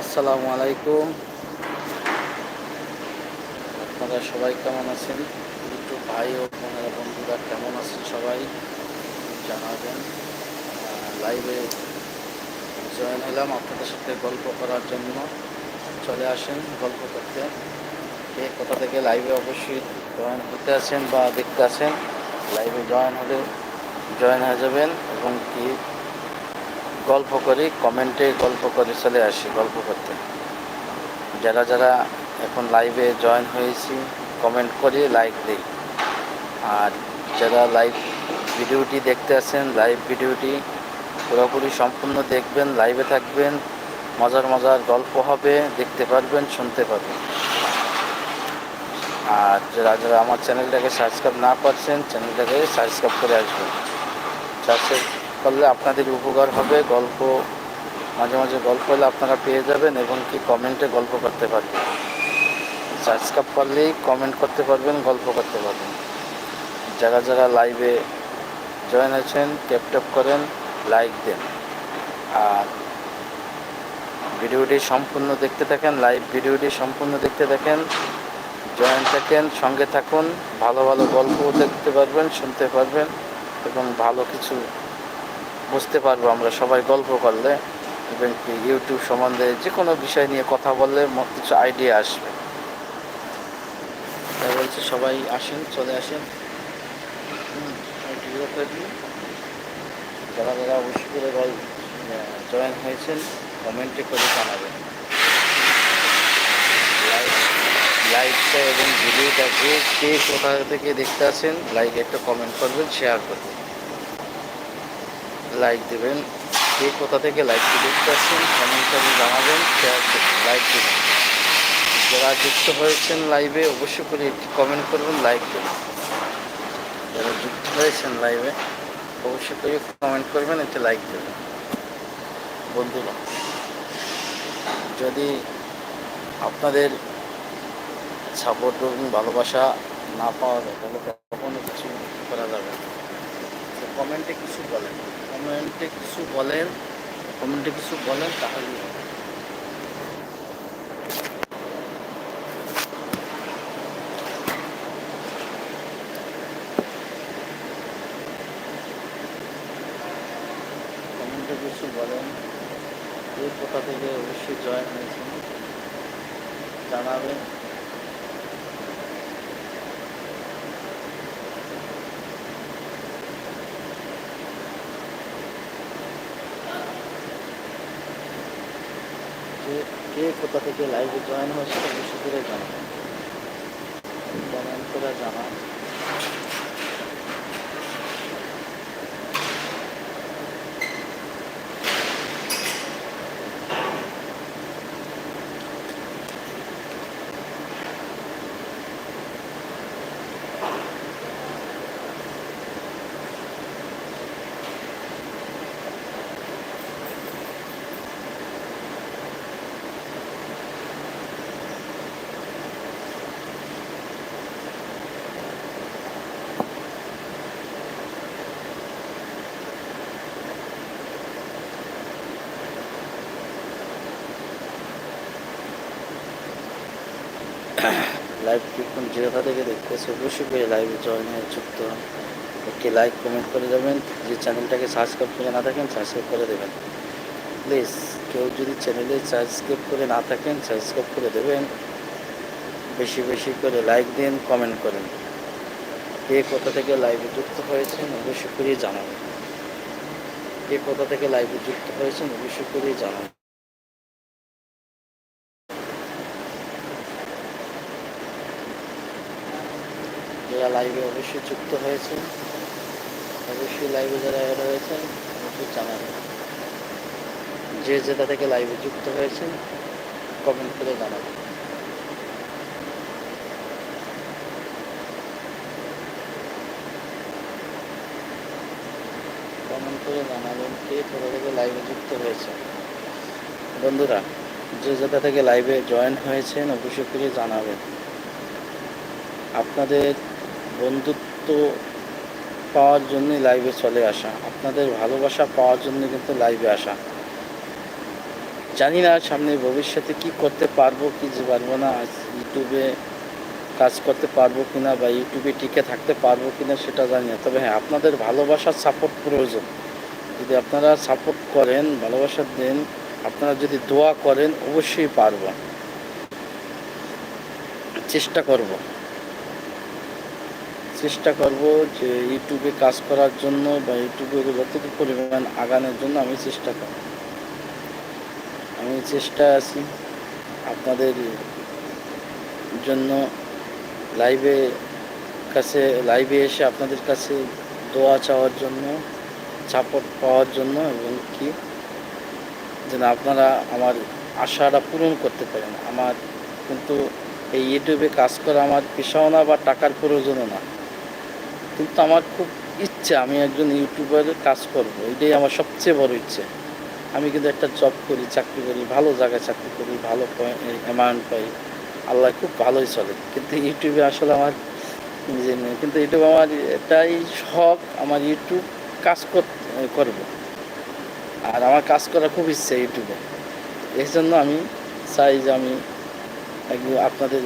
আসসালামু আলাইকুম। আপনারা সবাই কেমন আছেন? একটু ভাই ও বোনেরা বন্ধুরা কেমন আছেন সবাই? জানাবেন। লাইভে জয়েন হলাম আপনাদের সাথে গল্প করার জন্য। চলে আসেন গল্প করতে। কে কোথা থেকে লাইভে অবশ্যই জয়েন হতে আছেন বা দেখতে আছেন লাইভে জয়েন হলে জয়েন হয়ে যাবেন এবং কি গল্প করি, কমেন্টে গল্প করে চলে আসি গল্প করতে। যারা যারা এখন লাইভে জয়েন হয়েছি কমেন্ট করি লাইক দিই। আর যারা লাইভ ভিডিওটি দেখতে আছেন লাইভ ভিডিওটি পুরোপুরি সম্পূর্ণ দেখবেন লাইভে থাকবেন, মজার মজার গল্প হবে, দেখতে পারবেন, শুনতে পারবেন। আর যারা যারা আমার চ্যানেলটাকে সাবস্ক্রাইব না করছেন চ্যানেলটাকে সাবস্ক্রাইব করে আসবেন। সাবস্ক্রাইব করলে আপনাদের উপকার হবে। গল্প, মাঝে মাঝে গল্প হলে আপনারা পেয়ে যাবেন এবং কি কমেন্টে গল্প করতে পারবেন। সাবস্ক্রাইব করলেই কমেন্ট করতে পারবেন, গল্প করতে পারবেন। যারা যারা লাইভে জয়েন আছেন ট্যাপ করেন লাইক দেন। আর ভিডিওটি সম্পূর্ণ দেখতে থাকেন লাইভ ভিডিওটি সম্পূর্ণ দেখতে থাকেন জয়েন থাকেন, সঙ্গে থাকুন, ভালো ভালো গল্প দেখতে পারবেন, শুনতে পারবেন এবং ভালো কিছু বুঝতে পারব, আমরা সবাই গল্প করলে কি ইউটিউব সম্বন্ধে যে কোনো বিষয় নিয়ে কথা বললে কিছু আইডিয়া আসবে। তাই বলছে সবাই আসেন, চলে আসেন। যারা যারা অবশ্যই করে গল জয়েন হয়েছেন কমেন্টে করে জানাবেন। লাইক লাইকটা এবং ভিডিওটাকে কে কোথা থেকে দেখতে আসেন লাইক একটা কমেন্ট করবেন শেয়ার করবেন। লাইক দেবেন। কে কোথা থেকে লাইকটি দেখতে আসছেন, কমেন্ট জানাবেন শেয়ার লাইক দেবেন যারা যুক্ত হয়েছেন লাইভে অবশ্যই করে একটি কমেন্ট করবেন লাইক দেবেন যারা যুক্ত হয়েছেন লাইভে অবশ্যই করে কমেন্ট করবেন, একটি লাইক দেবেন বন্ধুরা, যদি আপনাদের সাপোর্ট এবং ভালোবাসা না পাওয়া যায়, তাহলে কখনো কিছু করা যাবে কমেন্টে কিছু বলেন। কমেন্টে কিছু বলেন, কমেন্টে কিছু বলেন, তাহলে কমেন্টে কিছু বলেন কে কোথা থেকে অবশ্যই জয়েন হয়েছেন, জানাবেন। কে কে কোথা থেকে লাইভে জয়েন হয়েছে অবশ্যই করে জানাবেন জানান। লাইভ দেখুন যেটা থেকে দেখতেছে, অবশ্যই করে লাইভে জয়েন হয়ে যুক্ত একটি লাইক কমেন্ট করে দেবেন। যে চ্যানেলটাকে সাবস্ক্রাইব করে না থাকেন সাবস্ক্রাইব করে দেবেন। প্লিজ কেউ যদি চ্যানেলে সাবস্ক্রাইব করে না থাকেন সাবস্ক্রাইব করে দেবেন। বেশি বেশি করে লাইক দিন কমেন্ট করেন। কে কোথা থেকে লাইভে যুক্ত হয়েছেন, অবশ্যই করেই জানাবেন। কে কোথা থেকে লাইভে যুক্ত হয়েছেন, অবশ্যই করেই জানাবেন। যারা লাইভে অবশ্যই যুক্ত হয়েছেন অবশ্যই লাইভে যারা হয়েছেন অবশ্যই জানাবেন যে যেটা থেকে লাইভে যুক্ত হয়েছেন কমেন্ট করে জানাবেন কমেন্ট করে জানাবেন কে কোথা থেকে লাইভে যুক্ত হয়েছে। বন্ধুরা, যে যেটা থেকে লাইভে জয়েন হয়েছেন, অবশ্যই করে জানাবেন। আপনাদের বন্ধুত্ব পাওয়ার জন্যই লাইভে চলে আসা। আপনাদের ভালোবাসা পাওয়ার জন্য কিন্তু লাইভে আসা। জানি না সামনে ভবিষ্যতে কি করতে পারব, কি যে পারব না। ইউটিউবে কাজ করতে পারব কি না বা ইউটিউবে টিকে থাকতে পারব কি না সেটা জানি না। তবে হ্যাঁ আপনাদের ভালোবাসার সাপোর্ট প্রয়োজন। যদি আপনারা সাপোর্ট করেন, ভালোবাসা দেন, আপনারা যদি দোয়া করেন, অবশ্যই পারব। চেষ্টা করব। চেষ্টা করব যে ইউটিউবে কাজ করার জন্য বা ইউটিউবে যতটুকু পরিমাণ আগানোর জন্য আমি চেষ্টা করব। আমি চেষ্টায় আছি আপনাদের জন্য লাইভে কাছে, লাইভে এসে আপনাদের কাছে দোয়া চাওয়ার জন্য সাপোর্ট পাওয়ার জন্য এবং কি যেন আপনারা আমার আশাটা পূরণ করতে পারেন। আমার কিন্তু এই ইউটিউবে কাজ করা আমার পেশাও না বা টাকার প্রয়োজনও না। কিন্তু আমার খুব ইচ্ছে, আমি একজন ইউটিউবারের কাজ করব, এটাই আমার সবচেয়ে বড় ইচ্ছে। আমি কিন্তু একটা জব করি, চাকরি করি, ভালো জায়গায় চাকরি করি, ভালো অ্যামাউন্ট পাই। আল্লাহ খুব ভালোই চলে। কিন্তু ইউটিউবে আসলে আমার নিজে নেই। কিন্তু ইউটিউব আমার এটাই শখ, আমার ইউটিউব কাজ কর- করব। আর আমার কাজ করার খুব ইচ্ছে ইউটিউবে এই জন্য আমি চাই যে আমি আপনাদের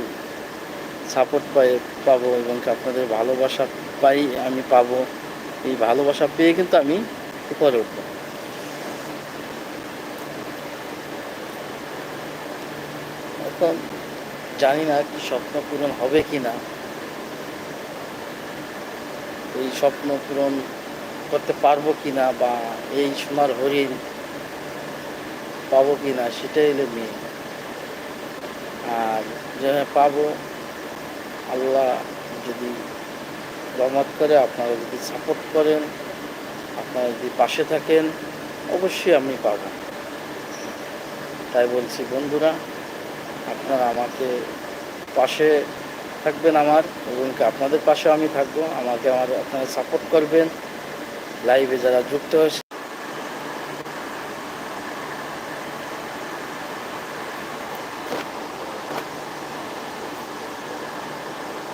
সাপোর্ট পাই, পাবো এবং আপনাদের ভালোবাসা পাই, আমি পাবো। এই ভালোবাসা পেয়ে কিন্তু আমি উপরে উঠবো। এখন জানি না কি স্বপ্ন পূরণ হবে কি না এই স্বপ্ন পূরণ করতে পারব কি না বা এই সোনার হরিণ পাবো কি না সেটাই হলো মেয়ে আর যে পাবো, আল্লাহ যদি রহমত করে, আপনারা যদি সাপোর্ট করেন, আপনারা যদি পাশে থাকেন, অবশ্যই আমি পাব। তাই বলছি, বন্ধুরা, আপনারা আমাকে পাশে থাকবেন আমার, এবং আপনাদের পাশে আমি থাকব। আমাকে আমার, আপনারা সাপোর্ট করবেন। লাইভে যারা যুক্ত হয়েছে